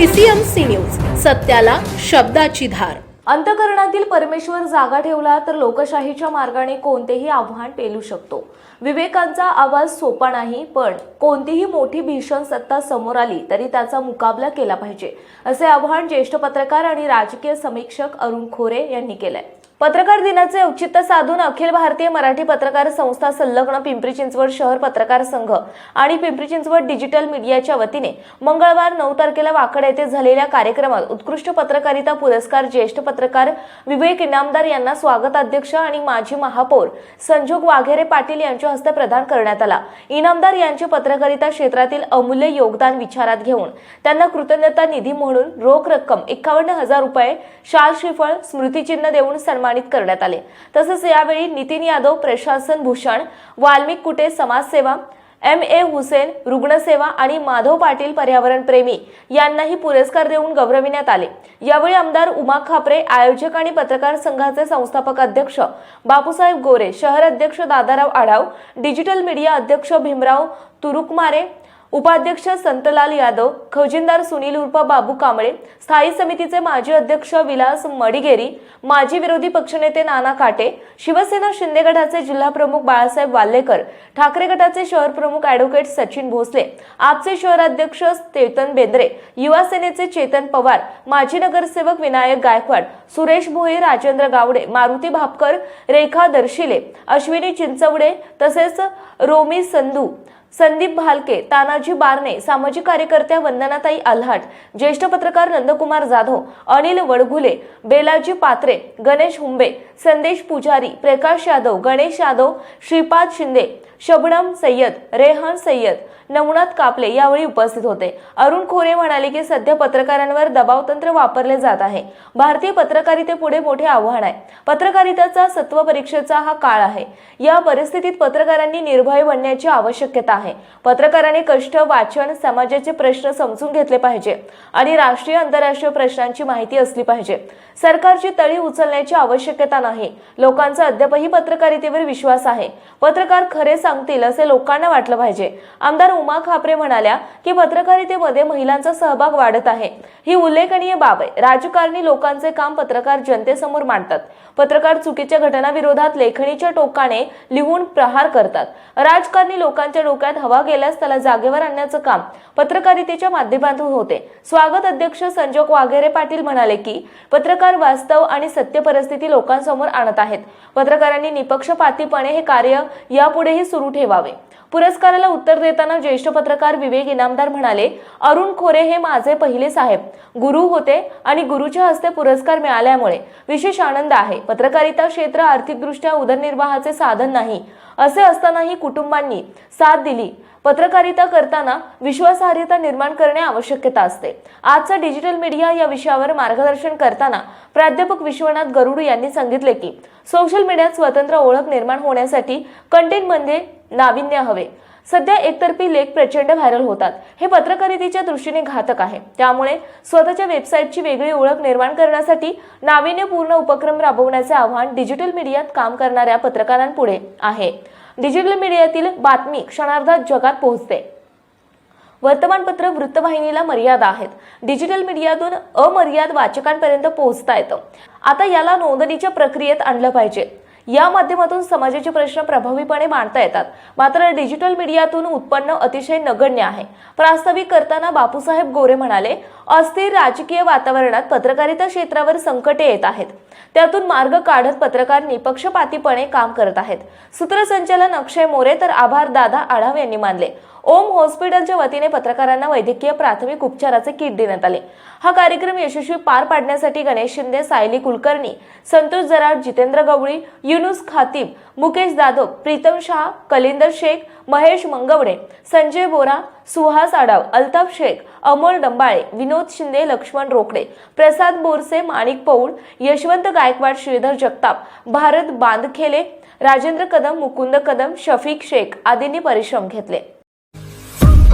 PCMC news सत्याला शब्दाची धार. अंतकरणातील परमेश्वर जागा ठेवला तर लोकशाहीच्या मार्गाने कोणतेही आव्हान पेलू शकतो. विवेकांचा आवाज सोपा नाही पण कोणतीही मोठी भीषण सत्ता समोर आली तरी त्याचा मुकाबला केला पाहिजे असे आव्हान ज्येष्ठ पत्रकार आणि राजकीय समीक्षक अरुण खोरे यांनी केलंय. पत्रकार दिनाचे औचित्य साधून अखिल भारतीय मराठी पत्रकार संस्था संलग्न पिंपरी चिंचवड शहर पत्रकार संघ आणि पिंपरी चिंचवड डिजिटल मीडियाच्या वतीने मंगळवार नऊ तारखेला वाकड येथे झालेल्या कार्यक्रमात उत्कृष्ट पत्रकारिता पुरस्कार ज्येष्ठ पत्रकार विवेक इनामदार यांना स्वागताध्यक्ष आणि माजी महापौर संजोग वाघेरे पाटील यांच्या हस्ते प्रदान करण्यात आला. इनामदार यांचे पत्रकारिता क्षेत्रातील अमूल्य योगदान विचारात घेऊन त्यांना कृतज्ञता निधी म्हणून रोख रक्कम एकावन्न हजार रुपये शाल श्रीफळ स्मृतिचिन्ह देऊन सन्मानित करण्यात आले. तसंच यावेळी नितीन यादव प्रशासन भूषण वाल्मिक कुटे समाजसेवा एम ए हुसेन रुग्णसेवा आणि माधव पाटील पर्यावरण प्रेमी यांनाही पुरस्कार देऊन गौरविण्यात आले. यावेळी आमदार उमा खापरे आयोजक आणि पत्रकार संघाचे संस्थापक अध्यक्ष बापूसाहेब गोरे शहर अध्यक्ष दादाराव आढाव डिजिटल मीडिया अध्यक्ष भीमराव तुरुकमारे उपाध्यक्ष संतलाल यादव खजिनदार सुनील उर्फ बाबू कांबळे स्थायी समितीचे माजी अध्यक्ष विलास मडिगेरी माजी विरोधी पक्षनेते नाना काटे शिवसेना शिंदे गटाचे जिल्हाप्रमुख बाळासाहेब वाल्लेकर ठाकरे गटाचे शहर प्रमुख ॲडव्होकेट सचिन भोसले आपचे शहराध्यक्ष चेतन बेंद्रे युवा सेनेचे चेतन पवार माजी नगरसेवक विनायक गायकवाड सुरेश भोये राजेंद्र गावडे मारुती भापकर रेखा दर्शिले अश्विनी चिंचवडे तसेच रोमी संधू संदीप भालके तानाजी बारणे सामाजिक कार्यकर्त्या वंदनाताई आल्हाट ज्येष्ठ पत्रकार नंदकुमार जाधव अनिल वडघुले बेलाजी पात्रे गणेश हुंबे संदेश पुजारी प्रकाश यादव गणेश यादव श्रीपाद शिंदे शबनम सय्यद रेहान सय्यद नवनाथ कापले यावेळी उपस्थित होते. अरुण खोरे म्हणाले की सध्या पत्रकारांवर दबावतंत्र वापरले जात आहे. भारतीय पत्रकारितेपुढे मोठे आव्हान आहे. पत्रकारितेचा सत्व परीक्षेचा हा काळ आहे. या परिस्थितीत पत्रकारांनी निर्भय बनण्याची आवश्यकता आहे. पत्रकारांनी कष्ट वाचन समाजाचे प्रश्न समजून घेतले पाहिजे आणि राष्ट्रीय आंतरराष्ट्रीय प्रश्नांची माहिती असली पाहिजे. सरकारची तळी उचलण्याची आवश्यकता नाही. लोकांचा अद्यापही पत्रकारितेवर विश्वास आहे. पत्रकार खरे सांगतील असे लोकांना वाटलं पाहिजे. आमदार उमा खापरे म्हणाल्या की पत्रकारितेमध्ये महिलांचा सहभाग वाढत आहे. ही उल्लेखनीय बाब आहे. राजकारणी लोकांचे काम पत्रकार जनतेसमोर मांडतात. पत्रकार चुकीच्या घटनाविरोधात लेखणीच्या टोकाने लिहून प्रहार करतात. राजकारणी लोकांच्या डोक्यात हवा गेल्यास त्याला जागेवर आणण्याचं काम पत्रकारितेच्या माध्यमातून होते. स्वागत अध्यक्ष संजोग वाघेरे पाटील म्हणाले की पत्रकार वास्तव आणि सत्य परिस्थिती लोकांसमोर आणत आहेत. पत्रकारांनी निपक्षपातीपणे हे कार्य यापुढेही सुरू ठेवावे. पुरस्काराला उत्तर देताना ज्येष्ठ पत्रकार विवेक इनामदार म्हणाले अरुण खोरे हे माझे पहिले साहेब. गुरु होते आणि गुरुच्या हस्ते पुरस्कार मिळाल्यामुळे विशेष आनंद आहे. पत्रकारिता क्षेत्र आर्थिकदृष्ट्या उदरनिर्वाहाचे साधन नाही. असे असतानाही कुटुंबांनी साथ दिली पत्रकारिता करताना विश्वासार्हता निर्माण करणे आवश्यकता असते. आजचा डिजिटल मीडिया या विषयावर मार्गदर्शन करताना प्राध्यापक विश्वनाथ गरुड यांनी सांगितले की सोशल मीडियात स्वतंत्र ओळख निर्माण होण्यासाठी कंटेंटमध्ये म्हणजे नाविन्य हवे. सध्या एकतर्फी लेख प्रचंड व्हायरल होतात. हे पत्रकारितेच्या दृष्टीने घातक आहे. त्यामुळे स्वतःच्या वेबसाईटची वेगळी ओळख निर्माण करण्यासाठी नाविन्यपूर्ण उपक्रम राबवण्याचे आव्हान डिजिटल मीडियात काम करणाऱ्या पत्रकारांपुढे आहे. डिजिटल मीडियातील बातमी क्षणार्धात जगात पोहोचते. वर्तमानपत्र वृत्तवाहिनीला मर्यादा आहेत. डिजिटल मीडियातून अमर्याद वाचकांपर्यंत पोहोचता येतं. आता याला नोंदणीच्या प्रक्रियेत आणलं पाहिजे. या माध्यमातून समाजाचे प्रश्न प्रभावीपणे मांडता येतात. मात्र डिजिटल मीडियातून उत्पन्न अतिशय नगण्य आहे. प्रास्ताविक करताना बापूसाहेब गोरे म्हणाले अस्थिर राजकीय वातावरणात पत्रकारिता क्षेत्रावर संकटे येत आहेत. त्यातून मार्ग काढत पत्रकार निपक्षपातीपणे काम करत आहेत. सूत्रसंचालन अक्षय मोरे तर आभार दादा आढाव यांनी मानले. ओम हॉस्पिटलच्या वतीने पत्रकारांना वैद्यकीय प्राथमिक उपचाराचे किट देण्यात आले. हा कार्यक्रम यशस्वी पार पाडण्यासाठी गणेश शिंदे सायली कुलकर्णी संतोष जराड जितेंद्र गवळी युनुस खातीब मुकेश जाधव प्रीतम शाह कलिंदर शेख महेश मंगवडे संजय बोरा सुहास आडाव अल्ताफ शेख अमोल डंबाळे विनोद शिंदे लक्ष्मण रोकडे प्रसाद बोरसे माणिक पौड यशवंत गायकवाड श्रीधर जगताप भारत बांधखेले राजेंद्र कदम मुकुंद कदम शफीक शेख आदींनी परिश्रम घेतले.